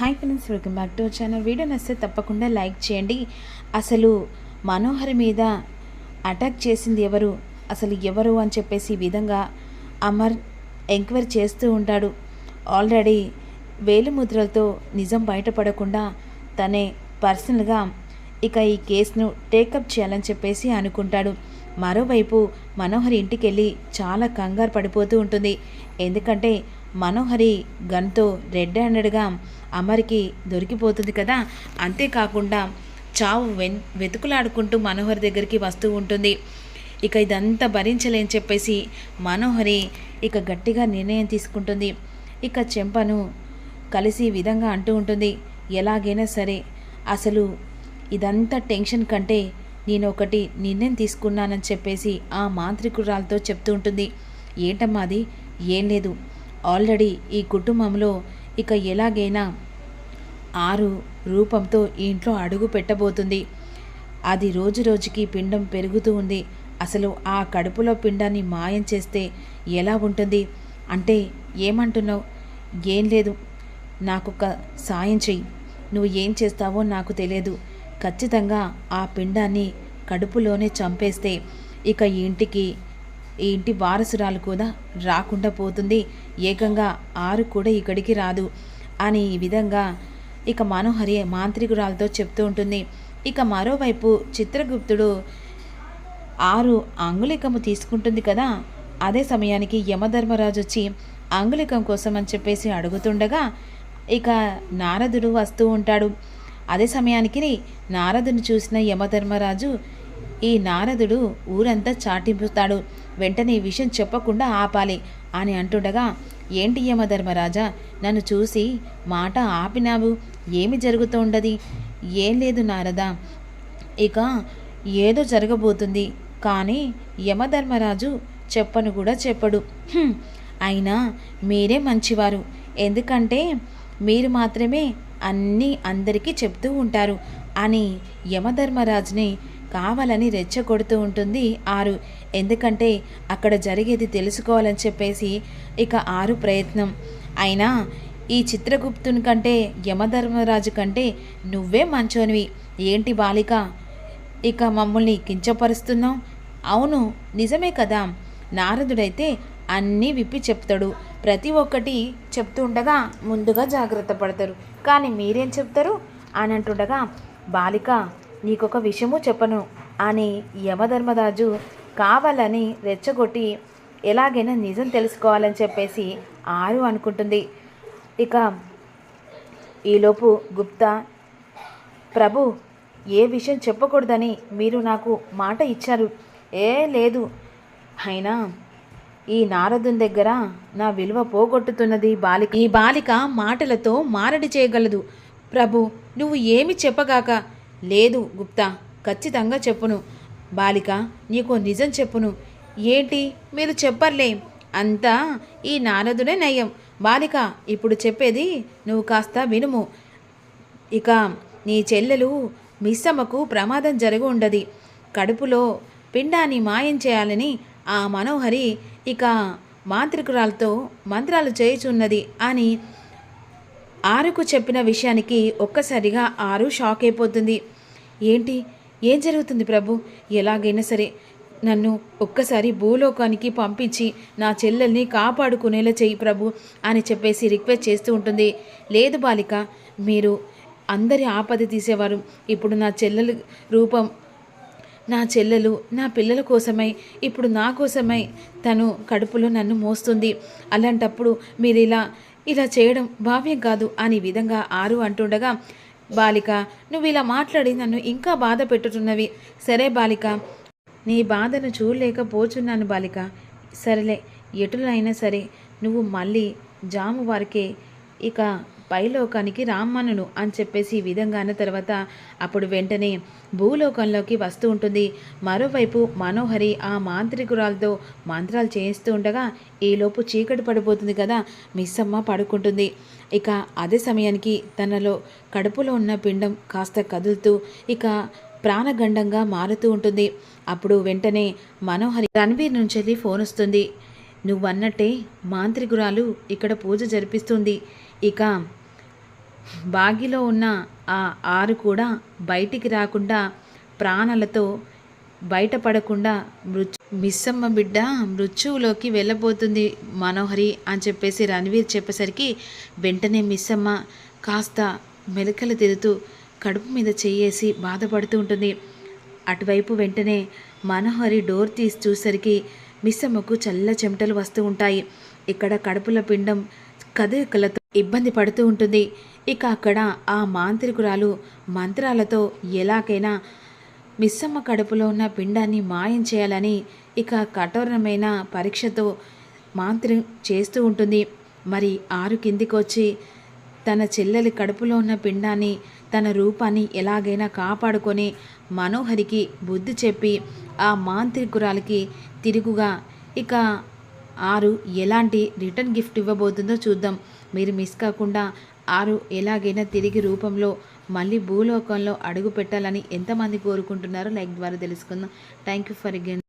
Hi friends welcome back to channel. Video నచ్చితే తప్పకుండా like చేయండి. అసలు మనోహర్ మీద అటాక్ చేసింది ఎవరు? అసలు ఎవరు అని చెప్పేసి ఈ విధంగా అమర్ ఎంక్వైరీ చేస్తూ ఉంటాడు. ఆల్రెడీ వేలిముద్రలతో నిజం బయటపడకుండా తనే పర్సనల్గా ఇక ఈ కేసును టేకప్ చేయాలని చెప్పేసి అనుకుంటాడు. మరోవైపు మనోహరి ఇంటికి వెళ్ళి చాలా కంగారు పడిపోతూ ఉంటుంది. ఎందుకంటే మనోహరి గన్తో రెడ్ హ్యాండెడ్గా అమర్కి దొరికిపోతుంది కదా? అంతేకాకుండా చావు వెన్ వెతుకులాడుకుంటూ మనోహరి దగ్గరికి వస్తూ ఉంటుంది. ఇక ఇదంతా భరించలేని చెప్పేసి మనోహరి ఇక గట్టిగా నిర్ణయం తీసుకుంటుంది. ఇక చెంపను కలిసి విధంగా అంటూ ఉంటుంది. ఎలాగైనా సరే అసలు ఇదంతా టెన్షన్ కంటే నేను ఒకటి నిర్ణయం తీసుకున్నానని చెప్పేసి ఆ మాంత్రికురాలతో చెప్తూ ఉంటుంది. ఏంటమ్మా అది? ఏం లేదు. ఆల్రెడీ ఈ కుటుంబంలో ఇక ఎలాగైనా ఆరు రూపంతో ఈ ఇంట్లో అడుగు పెట్టబోతుంది. అది రోజు రోజుకి పిండం పెరుగుతూ ఉంది. అసలు ఆ కడుపులో పిండాన్ని మాయం చేస్తే ఎలా ఉంటుంది? అంటే ఏమంటున్నావు? ఏం లేదు. నాకొక సాయం చెయ్యి. నువ్వు ఏం చేస్తావో నాకు తెలియదు. ఖచ్చితంగా ఆ పిండాన్ని కడుపులోనే చంపేస్తే ఇక ఇంటికి ఈ ఇంటి వారసురాలు కూడా రాకుండా పోతుంది. ఏకంగా ఆరు కూడా ఇక్కడికి రాదు అని ఈ విధంగా ఇక మనోహరి మాంత్రికురాలతో చెప్తూ ఉంటుంది. ఇక మరోవైపు చిత్రగుప్తుడు ఆరు అంగుళికము తీసుకుంటుంది కదా. అదే సమయానికి యమధర్మరాజు వచ్చి అంగుళికం కోసం అని చెప్పేసి అడుగుతుండగా ఇక నారదుడు వస్తూ ఉంటాడు. అదే సమయానికి నారదుని చూసిన యమధర్మరాజు ఈ నారదుడు ఊరంతా చాటింపుతాడు. వెంటనే ఈ విషయం చెప్పకుండా ఆపాలి అని అంటుండగా ఏంటి యమధర్మరాజా నన్ను చూసి మాట ఆపినావు? ఏమి జరుగుతూ ఉండదు ఏం లేదు నారదా. ఇక ఏదో జరగబోతుంది. కానీ యమధర్మరాజు చెప్పను కూడా చెప్పడు. అయినా మీరే మంచివారు. ఎందుకంటే మీరు మాత్రమే అన్నీ అందరికీ చెప్తూ ఉంటారు అని యమధర్మరాజుని కావాలని రెచ్చగొడుతూ ఉంటుంది ఆరు. ఎందుకంటే అక్కడ జరిగేది తెలుసుకోవాలని చెప్పేసి ఇక ఆరు ప్రయత్నం. అయినా ఈ చిత్రగుప్తుని కంటే యమధర్మరాజు కంటే నువ్వే మంచోనివి. ఏంటి బాలిక? ఇక మమ్మల్ని కించపరుస్తున్నావు? అవును నిజమే కదా. నారదుడైతే అన్నీ విప్పి చెప్తాడు. ప్రతి ఒక్కటి చెప్తూ ఉండగా ముందుగా జాగ్రత్త పడతారు. కానీ మీరేం చెప్తారు? అని అంటుండగా బాలిక నీకొక విషయము చెప్పను. అని యమధర్మరాజు కావాలని రెచ్చగొట్టి ఎలాగైనా నిజం తెలుసుకోవాలని చెప్పేసి ఆరు అనుకుంటుంది. ఇక ఈలోపు గుప్తా ప్రభు ఏ విషయం చెప్పకూడదని మీరు నాకు మాట ఇచ్చారు? ఏ లేదు. అయినా ఈ నారదుని దగ్గర నా విలువ పోగొట్టుతున్నది బాలిక. ఈ బాలిక మాటలతో మారడి చేయగలదు. ప్రభు నువ్వు ఏమి చెప్పగాక లేదు గుప్తా ఖచ్చితంగా చెప్పును. బాలిక నీకు నిజం చెప్పును. ఏంటి? మీరు చెప్పర్లే. అంతా ఈ నారదుడే నయం. బాలిక ఇప్పుడు చెప్పేది నువ్వు కాస్త వినుము. ఇక నీ చెల్లెలు మిస్సమ్మకు ప్రమాదం జరిగి ఉండది. కడుపులో పిండాన్ని మాయం చేయాలని ఆ మనోహరి ఇక మాంత్రికురాలతో మంత్రాలు చేయుచున్నది అని ఆరుకు చెప్పిన విషయానికి ఒక్కసారిగా ఆరు షాక్ అయిపోతుంది. ఏంటి? ఏం జరుగుతుంది ప్రభు? ఎలాగైనా సరే నన్ను ఒక్కసారి భూలోకానికి పంపించి నా చెల్లెల్ని కాపాడుకునేలా చెయ్యి ప్రభు అని చెప్పేసి రిక్వెస్ట్ చేస్తూ ఉంటుంది. లేదు బాలిక మీరు అందరి ఆపద తీసేవారు. ఇప్పుడు నా చెల్లెలు రూపం నా చెల్లెలు నా పిల్లల కోసమై ఇప్పుడు నా కోసమై తను కడుపులో నన్ను మోస్తుంది. అలాంటప్పుడు మీరు ఇలా ఇలా చేయడం భావ్యం కాదు అని విధంగా ఆరు అంటుండగా బాలిక నువ్వు ఇలా మాట్లాడి నన్ను ఇంకా బాధ పెట్టుతున్నవి. సరే బాలిక నీ బాధను చూడలేకపోచున్నాను బాలిక. సరేలే ఎటులైనా సరే నువ్వు మళ్ళీ జాము వారికే ఇక పైలోకానికి రామ్మనును అని చెప్పేసి ఈ విధంగా అన్న తర్వాత అప్పుడు వెంటనే భూలోకంలోకి వస్తూ ఉంటుంది. మరోవైపు మనోహరి ఆ మాంత్రికురాలతో మంత్రాలు చేయిస్తూ ఉండగా ఈలోపు చీకటి పడిపోతుంది కదా మిస్సమ్మ పడుకుంటుంది. ఇక అదే సమయానికి తనలో కడుపులో ఉన్న పిండం కాస్త కదులుతూ ఇక ప్రాణగండంగా మారుతూ ఉంటుంది. అప్పుడు వెంటనే మనోహరి రణవీర్ నుంచి ఫోన్ వస్తుంది. నువ్వన్నట్టే మాంత్రికురాలు ఇక్కడ పూజ జరిపిస్తుంది. ఇక బాగిలో ఉన్న ఆ ఆరు కూడా బయటికి రాకుండా ప్రాణాలతో బయటపడకుండా మృత్యు మిస్సమ్మ బిడ్డ మృత్యువులోకి వెళ్ళబోతుంది మనోహరి అని చెప్పేసి రణవీర్ చెప్పేసరికి వెంటనే మిస్సమ్మ కాస్త మెలకలు తిరుగుతూ కడుపు మీద చెయ్యేసి బాధపడుతూ ఉంటుంది. అటువైపు వెంటనే మనోహరి డోర్ తీసి చూసరికి మిస్సమ్మకు చల్ల చెమటలు వస్తూ ఉంటాయి. ఇక్కడ కడుపుల పిండం కదలికలతో ఇబ్బంది పడుతూ ఉంటుంది. ఇక అక్కడ ఆ మాంత్రికురాలు మంత్రాలతో ఎలాగైనా మిస్సమ్మ కడుపులో ఉన్న పిండాన్ని మాయం చేయాలని ఇక కఠోరమైన పరీక్షతో మాంత్రి చేస్తూ ఉంటుంది. మరి ఆరు కిందికి వచ్చి తన చెల్లెలి కడుపులో ఉన్న పిండాన్ని తన రూపాన్ని ఎలాగైనా కాపాడుకొని మనోహరికి బుద్ధి చెప్పి ఆ మాంత్రికురాలకి తిరుగుగా ఇక ఆరు ఎలాంటి రిటర్న్ గిఫ్ట్ ఇవ్వబోతుందో చూద్దాం. మీరు మిస్ కాకుండా ఆరు ఎలాగైనా తిరిగి రూపంలో మళ్ళీ భూలోకంలో అడుగు పెట్టాలని ఎంతమంది కోరుకుంటున్నారో లైక్ ద్వారా తెలుసుకుందాం. Thank you for again.